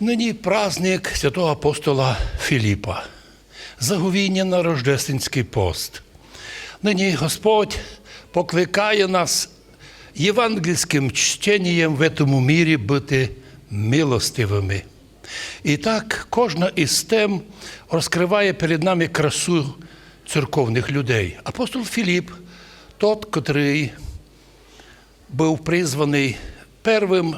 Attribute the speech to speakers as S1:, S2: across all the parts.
S1: Нині праздник святого апостола Філіпа, заговіння на Рождественський пост. Нині Господь покликає нас євангельським чтенням в цьому мірі бути милостивими. І так кожна із тем розкриває перед нами красу церковних людей. Апостол Філіп, тот, котрий був призваний первим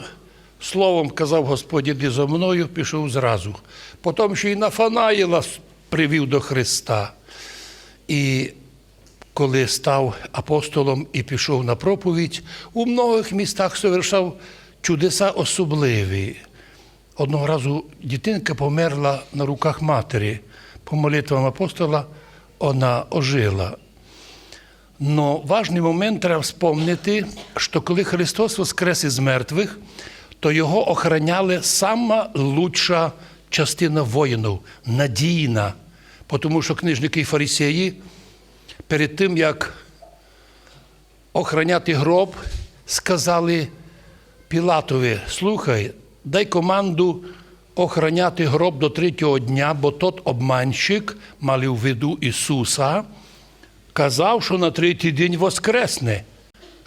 S1: словом, казав Господь, іди за мною, пішов зразу. Потім ще й Нафанаїла привів до Христа. І коли став апостолом і пішов на проповідь, у многих містах совершав чудеса особливі. Одного разу дитинка померла на руках матері. По молитвам апостола вона ожила. Но важний момент треба вспомнити, що коли Христос воскрес із мертвих, то його охороняли сама лучша частина воїнів, надійна. Тому що книжники і фарисеї перед тим, як охороняти гроб, сказали Пілатові, слухай, дай команду охороняти гроб до третього дня, бо тот обманщик, мали в виду Ісуса, казав, що на третій день воскресне,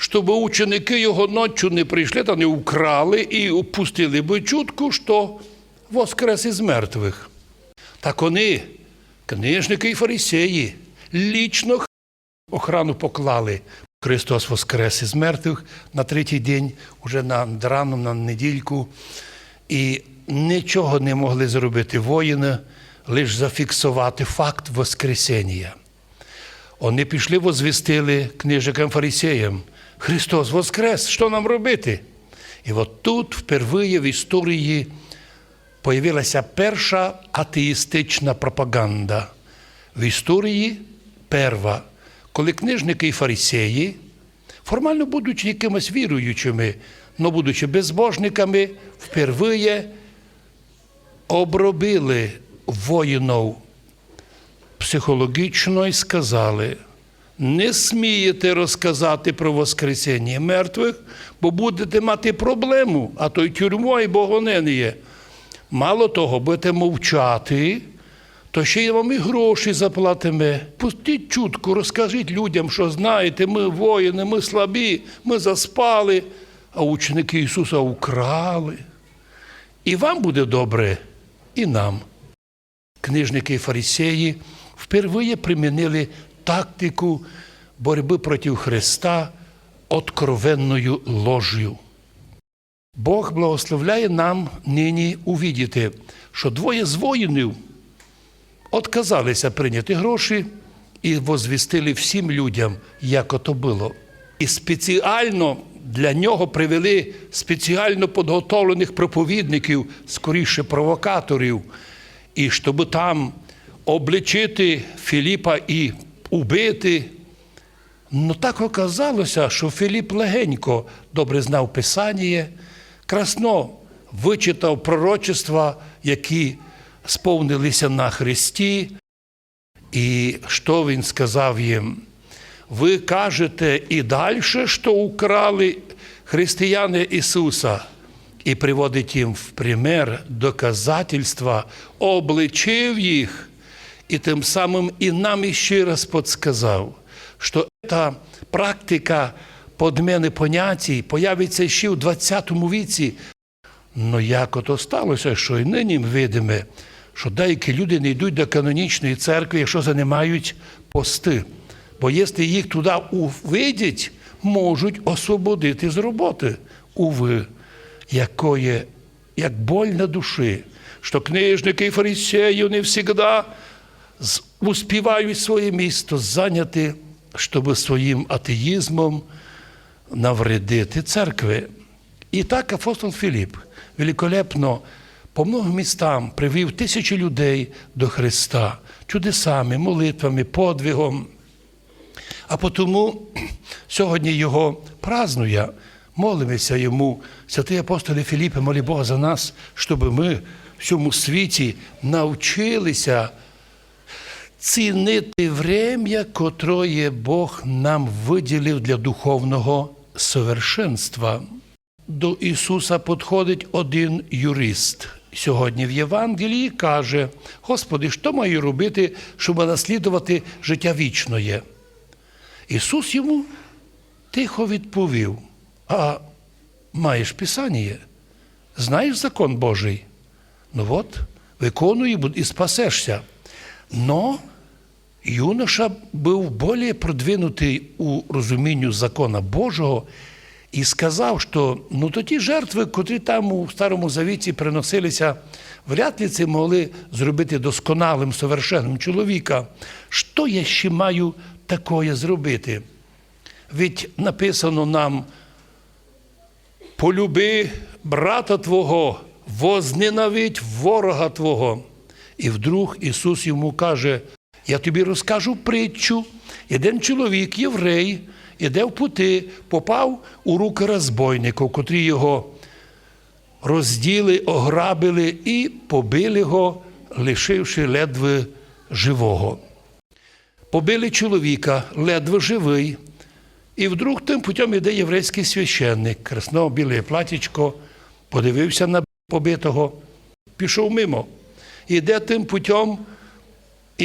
S1: щоб ученики його ночі не прийшли та не украли і опустили би чутку, що воскрес із мертвих. Так вони, книжники і фарисеї, лічно охрану поклали. Христос воскрес із мертвих на третій день, уже на рану, на недільку. І нічого не могли зробити воїни, лише зафіксувати факт Воскресення. Вони пішли, возвістили книжникам фарисеям. Христос Воскрес, що нам робити? І от тут впервые в історії появилася перша атеїстична пропаганда. В історії перва, коли книжники і фарисеї, формально будучи якимось віруючими, але будучи безбожниками, впервые обробили воїнів психологічно і сказали, не смієте розказати про Воскресіння мертвих, бо будете мати проблему, а то й тюрмою богоненіє. Мало того, будете мовчати, то ще й вам і гроші заплатимо. Пустіть чутку, розкажіть людям, що знаєте, ми воїни, ми слабі, ми заспали, а ученики Ісуса украли. І вам буде добре, і нам. Книжники і фарисеї впервые примінили тактику боротьби проти Христа откровенною лож'ю. Бог благословляє нам нині увідіти, що двоє з воїнів отказалися прийняти гроші і возвістили всім людям, як ото було. І спеціально для нього привели спеціально підготовлених проповідників, скоріше провокаторів, і щоб там обличити Філіпа і убити. Ну так оказалося, що Філіп легенько добре знав Писання, красно вичитав пророчества, які сповнилися на Христі. І що він сказав їм? Ви кажете і далі, що украли християни Ісуса, і приводить їм в пример доказательства, обличив їх, і тим самим і нам іще раз подсказав, що ця практика подмени понятій появиться ще в 20 віці. Ну як ото сталося, що і нині ми видимо, що деякі люди не йдуть до канонічної церкви, якщо займають пости. Бо якщо їх туди увидять, можуть освободити з роботи. Уви, якої, як боль на душі, що книжники і фарисеї не завжди успівають своє місто зайняти, щоб своїм атеїзмом навредити церкви. І так апостол Філіп великолепно по многим містам привів тисячі людей до Христа чудесами, молитвами, подвигом. А тому сьогодні його празнує, молимося йому, святий апостолі Філіпе, молі Бога за нас, щоб ми в цьому світі навчилися цінити врем'я, котроє Бог нам виділив для духовного совершенства. До Ісуса підходить один юрист сьогодні в Євангелії каже: Господи, що маю робити, щоб наслідувати життя вічне? Ісус йому тихо відповів: А маєш Писання? Знаєш закон Божий? Ну от, виконуй і спасешся. Но юноша був більш продвинутий у розумінню закона Божого і сказав, що ну то ті жертви, котрі там у Старому Завіті приносилися, вряд ли це могли зробити досконалим, совершенним чоловіка. Що я ще маю такое зробити? Ведь написано нам полюби брата Твого, возненавидь ворога Твого. І вдруг Ісус йому каже: Я тобі розкажу притчу. Один чоловік, єврей, іде в пути, попав у руки розбойників, котрі його розділи, ограбили і побили його, лишивши ледве живого. Побили чоловіка, ледве живий. І вдруг тим путем іде єврейський священник, красно біле платічко, подивився на побитого, пішов мимо. Іде тим путем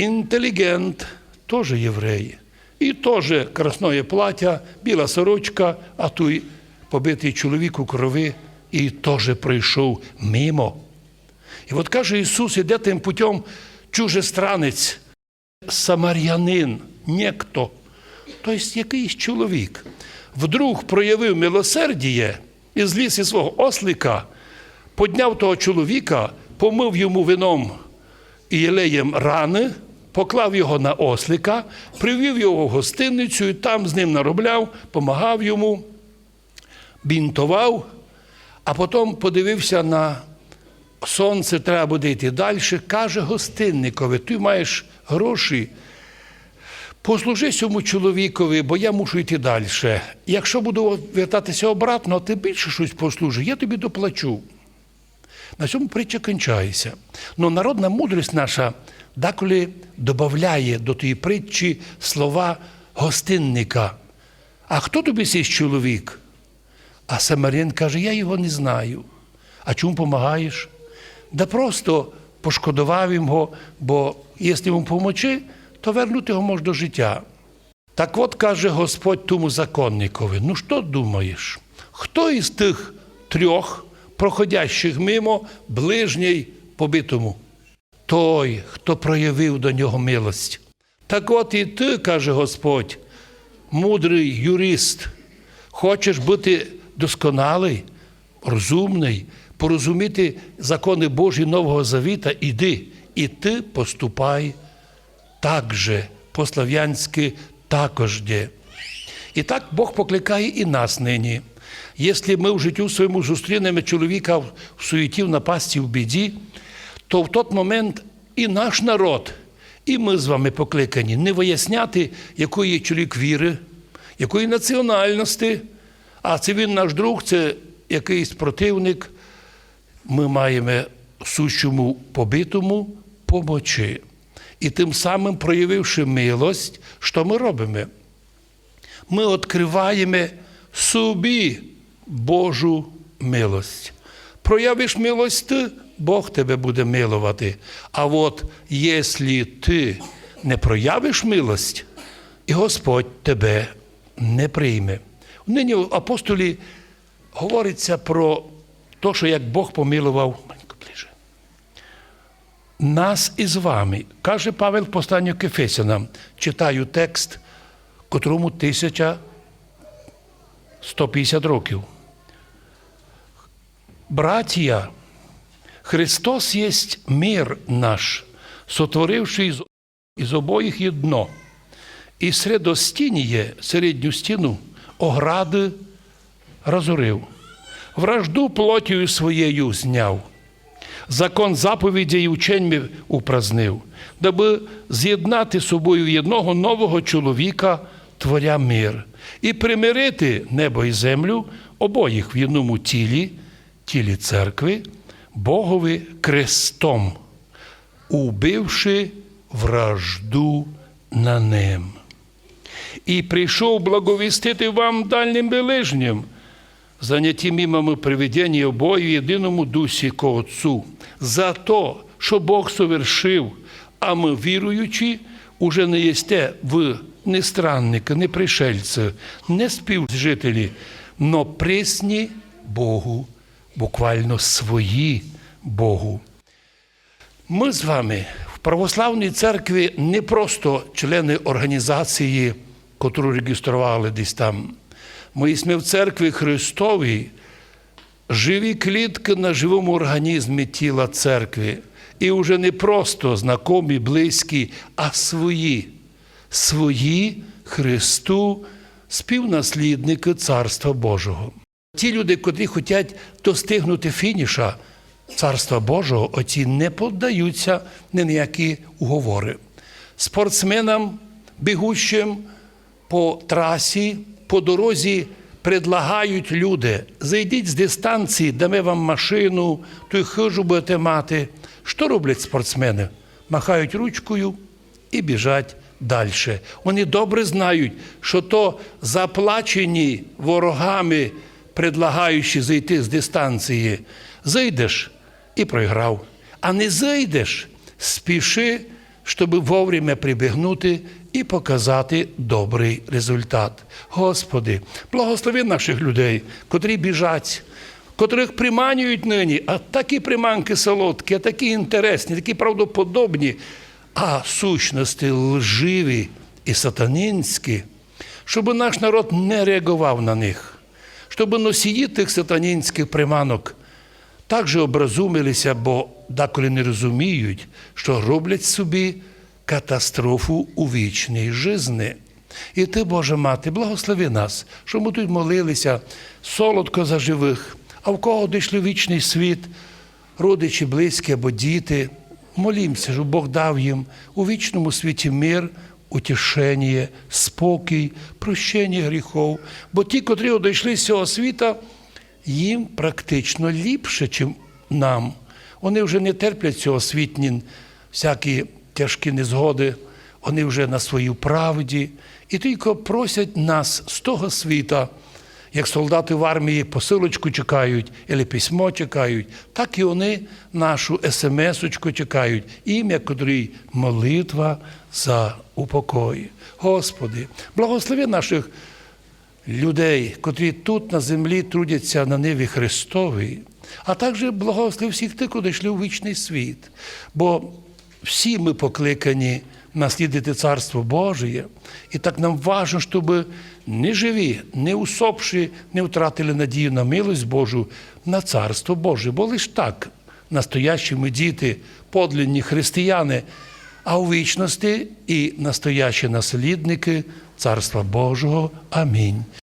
S1: інтелігент, теж єврей. І теж красное плаття, біла сорочка, а той побитий чоловік у крови і теж пройшов мимо. І от каже Ісус, іде тим путем чужестранець, самарянин, некто, тобто якийсь чоловік, вдруг проявив милосердіє і зліз із свого ослика, подняв того чоловіка, помив йому вином і єлеєм рани, поклав його на ослика, привів його в гостиницю і там з ним наробляв, помагав йому, бінтував, а потім подивився на сонце, треба буде йти далі. Каже гостинникові, ти маєш гроші. Послужи цьому чоловікові, бо я мушу йти далі. Якщо буду вертатися обратно, ти більше щось послужи, я тобі доплачу. На цьому притча кінчається. Но народна мудрість наша деколи додає до тієї притчі слова гостинника. А хто тобі цей чоловік? А Самарин каже, я його не знаю. А чому допомагаєш? Да просто пошкодував його, бо якщо йому помочи, то вернути його може до життя. Так от каже Господь тому законникові: ну що думаєш? Хто із тих трьох, проходящих мимо, ближній побитому? Той, хто проявив до нього милость. Так от і ти, каже Господь, мудрий юрист, хочеш бути досконалий, розумний, порозуміти закони Божі Нового Завіта, іди, і ти поступай так же, по-слав'янськи також де. І так Бог покликає і нас нині. Якщо ми в життю своєму зустрінемо чоловіка в суеті, в напасті, в біді, то в той момент і наш народ, і ми з вами покликані не виясняти, якої є чоловік віри, якої національності, а це він наш друг, це якийсь противник. Ми маємо сущому побитому помочи. І тим самим, проявивши милость, що ми робимо? Ми відкриваємо собі Божу милость. Проявиш милость Бог тебе буде милувати. А от якщо ти не проявиш милость, і Господь тебе не прийме. Нині в апостолі говориться про те, що як Бог помилував ближе. Нас із вами, каже Павел в посланню к Ефесянам, читаю текст, котрому 1150 років. Братія, Христос єсть мир наш, сотворивши із, із обоїх єдно, і средостініє середню стіну огради розорив, вражду плотію своєю зняв, закон заповідей і ученьми упразнив, даби з'єднати собою одного нового чоловіка, творя мир, і примирити небо і землю обоїх в одному тілі, тілі церкви, Богові крестом, убивши вражду на ним. І прийшов благовістити вам дальнім ближнім, заняті мімами приведення обоє в єдиному дусі ко Отцу, за то, що Бог совершив, а ми, віруючи, уже не єсте в не странники, не пришельці, не співжителі, но присні Богу, буквально свої Богу. Ми з вами в православній церкві не просто члени організації, котру реєстрували десь там. Ми ісме в церкві Христовій, живі клітки на живому організмі тіла церкви. І вже не просто знакомі, близькі, а свої, свої Христу, співнаслідники Царства Божого. Ті люди, котрі хочуть достигнути фініша Царства Божого, оці не поддаються ні на які уговори. Спортсменам, бігущим по трасі, по дорозі предлагають люди, зайдіть з дистанції, дамо вам машину, й хижу будете мати. Що роблять спортсмени? Махають ручкою і біжать далі. Вони добре знають, що то заплачені ворогами, предлагаючи зайти з дистанції, зайдеш і програв. А не зайдеш, спіши, щоб вовремя прибігнути і показати добрий результат. Господи, благослови наших людей, котрі біжать, котрих приманюють нині, а такі приманки солодкі, а такі інтересні, такі правдоподобні, а сущності лживі і сатанінські, щоб наш народ не реагував на них, щоб носії тих сатанінських приманок також образумилися, бо деколи не розуміють, що роблять собі катастрофу у вічній жизни. І ти, Боже Мати, благослови нас, що ми тут молилися солодко за живих, а в кого дійшли вічний світ, родичі, близькі або діти. Молімося, щоб Бог дав їм у вічному світі мир, утішення, спокій, прощення гріхов. Бо ті, котрі одійшли з цього світа, їм практично ліпше, ніж нам. Вони вже не терплять цього світні всякі тяжкі незгоди, вони вже на своїй правді і тільки просять нас з того світа, як солдати в армії посилочку чекають, або письмо чекають, так і вони нашу смс-очку чекають, ім'я котрій молитва за упокої. Господи, благослови наших людей, котрі тут на землі трудяться на ниві Христовій, а також благослови всіх тих, куди йшли у вічний світ. Бо всі ми покликані наслідити Царство Божє, і так нам важливо, щоб не живі, не усопші, не втратили надію на милость Божу, на Царство Боже. Бо лише так настоящі ми діти, подлинні християни, а у вічності і настоящі наслідники Царства Божого. Амінь.